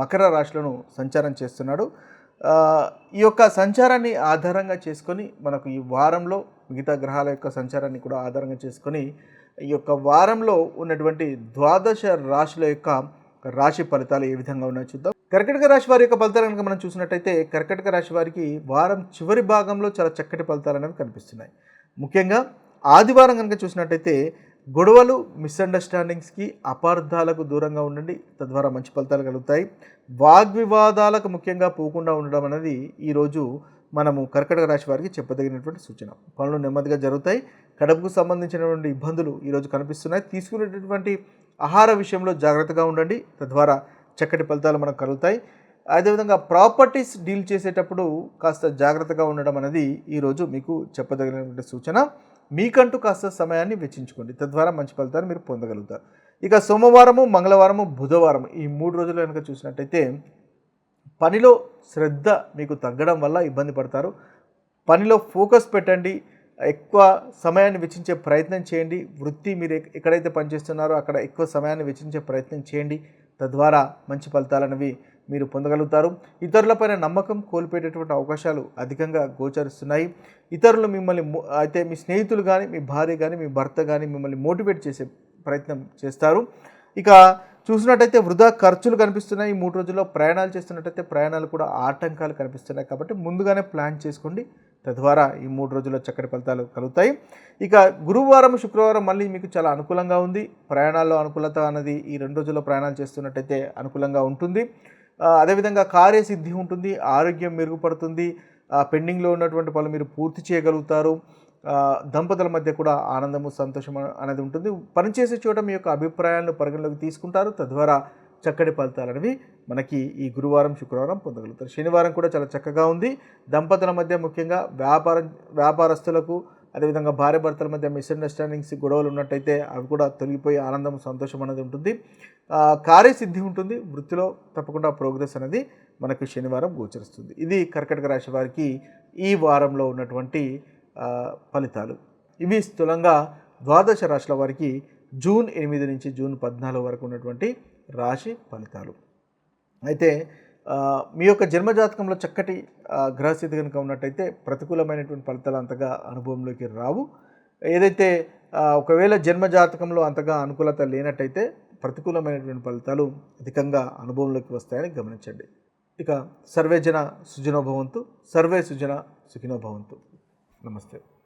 మకర రాశులను సంచారం చేస్తున్నాడు. ఈ యొక్క సంచారాన్ని ఆధారంగా చేసుకొని మనకు ఈ వారంలో మిగతా గ్రహాల యొక్క సంచారాన్ని కూడా ఆధారంగా చేసుకొని ఈ యొక్క వారంలో ఉన్నటువంటి ద్వాదశ రాశుల యొక్క రాశి ఫలితాలు ఏ విధంగా ఉన్నాయో చూద్దాం. కర్కటక రాశి వారి యొక్క ఫలితాలు కనుక మనం చూసినట్టయితే కర్కటక రాశి వారికి వారం చివరి భాగంలో చాలా చక్కటి ఫలితాలు అనేవి కనిపిస్తున్నాయి. ముఖ్యంగా ఆదివారం కనుక చూసినట్టయితే గొడవలు మిస్అండర్స్టాండింగ్స్కి అపార్థాలకు దూరంగా ఉండండి. తద్వారా మంచి ఫలితాలు కలుగుతాయి. వాగ్వివాదాలకు ముఖ్యంగా పోకుండా ఉండడం అనేది ఈరోజు మనము కర్కటక రాశి వారికి చెప్పదగినటువంటి సూచన. పనులు నెమ్మదిగా జరుగుతాయి. కడుపుకు సంబంధించినటువంటి ఇబ్బందులు ఈరోజు కనిపిస్తున్నాయి. తీసుకునేటటువంటి ఆహార విషయంలో జాగ్రత్తగా ఉండండి. తద్వారా చక్కటి ఫలితాలు మనకు కలుగుతాయి. అదేవిధంగా ప్రాపర్టీస్ డీల్ చేసేటప్పుడు కాస్త జాగ్రత్తగా ఉండడం అనేది ఈరోజు మీకు చెప్పదగినటువంటి సూచన. మీకంటూ కాస్త సమయాన్ని వెచ్చించుకోండి. తద్వారా మంచి ఫలితాలు మీరు పొందగలుగుతారు. ఇక సోమవారము మంగళవారము బుధవారం ఈ మూడు రోజులు కనుక చూసినట్టయితే పనిలో శ్రద్ధ మీకు తగ్గడం వల్ల ఇబ్బంది పడతారు. పనిలో ఫోకస్ పెట్టండి. ఎక్కువ సమయాన్ని వెచ్చించే ప్రయత్నం చేయండి. వృత్తి మీరు ఎక్కడైతే పనిచేస్తున్నారో అక్కడ ఎక్కువ సమయాన్ని వెచ్చించే ప్రయత్నం చేయండి. తద్వారా మంచి ఫలితాలనేవి మీరు పొందగలుగుతారు. ఇతరులపైన నమ్మకం కోల్పోయేటటువంటి అవకాశాలు అధికంగా గోచరిస్తున్నాయి. ఇతరులు మిమ్మల్ని అయితే మీ స్నేహితులు కానీ మీ భార్య కానీ మీ భర్త కానీ మిమ్మల్ని మోటివేట్ చేసే ప్రయత్నం చేస్తారు. ఇక చూసినట్టయితే వృధా ఖర్చులు కనిపిస్తున్నాయి. ఈ మూడు రోజుల్లో ప్రయాణాలు చేస్తున్నట్టయితే ప్రయాణాలు కూడా ఆటంకాలు కనిపిస్తున్నాయి కాబట్టి ముందుగానే ప్లాన్ చేసుకోండి. తద్వారా ఈ మూడు రోజుల్లో చక్కటి ఫలితాలు కలుగుతాయి. ఇక గురువారం శుక్రవారం మళ్ళీ మీకు చాలా అనుకూలంగా ఉంది. ప్రయాణాల్లో అనుకూలత అనేది ఈ రెండు రోజుల్లో ప్రయాణాలు చేస్తున్నట్టయితే అనుకూలంగా ఉంటుంది. అదేవిధంగా కార్యసిద్ధి ఉంటుంది ఆరోగ్యం మెరుగుపడుతుంది పెండింగ్లో ఉన్నటువంటి పనులు మీరు పూర్తి చేయగలుగుతారు దంపతుల మధ్య కూడా ఆనందము సంతోషం అనేది ఉంటుంది. పనిచేసే చోట మీ యొక్క అభిప్రాయాలను పరిగణలోకి తీసుకుంటారు. తద్వారా చక్కటి ఫలితాలు అనేవి మనకి ఈ గురువారం శుక్రవారం పొందగలుగుతారు. శనివారం కూడా చాలా చక్కగా ఉంది. దంపతుల మధ్య ముఖ్యంగా వ్యాపారం వ్యాపారస్తులకు అదేవిధంగా భార్య భర్తల మధ్య మిస్అండర్స్టాండింగ్స్ గొడవలు ఉన్నట్టయితే అవి కూడా తొలగిపోయి ఆనందం సంతోషం అనేది ఉంటుంది. కార్యసిద్ధి ఉంటుంది. వృత్తిలో తప్పకుండా ప్రోగ్రెస్ అనేది మనకు శనివారం గోచరిస్తుంది. ఇది కర్కటక రాశి వారికి ఈ వారంలో ఉన్నటువంటి ఫలితాలు. ఇవి స్థూలంగా ద్వాదశ రాశుల వారికి జూన్ ఎనిమిది నుంచి జూన్ పద్నాలుగు వరకు ఉన్నటువంటి రాశి ఫలితాలు. అయితే మీ యొక్క జన్మజాతకంలో చక్కటి గ్రహస్థితి కనుక ఉన్నట్టయితే ప్రతికూలమైనటువంటి ఫలితాలు అంతగా అనుభవంలోకి రావు. ఏదైతే ఒకవేళ జన్మజాతకంలో అంతగా అనుకూలత లేనట్టయితే ప్రతికూలమైనటువంటి ఫలితాలు అధికంగా అనుభవంలోకి వస్తాయని గమనించండి. ఇక సర్వే జన సుజనోభవంతు సర్వే సుజన సుఖినోభవంతు. నమస్తే.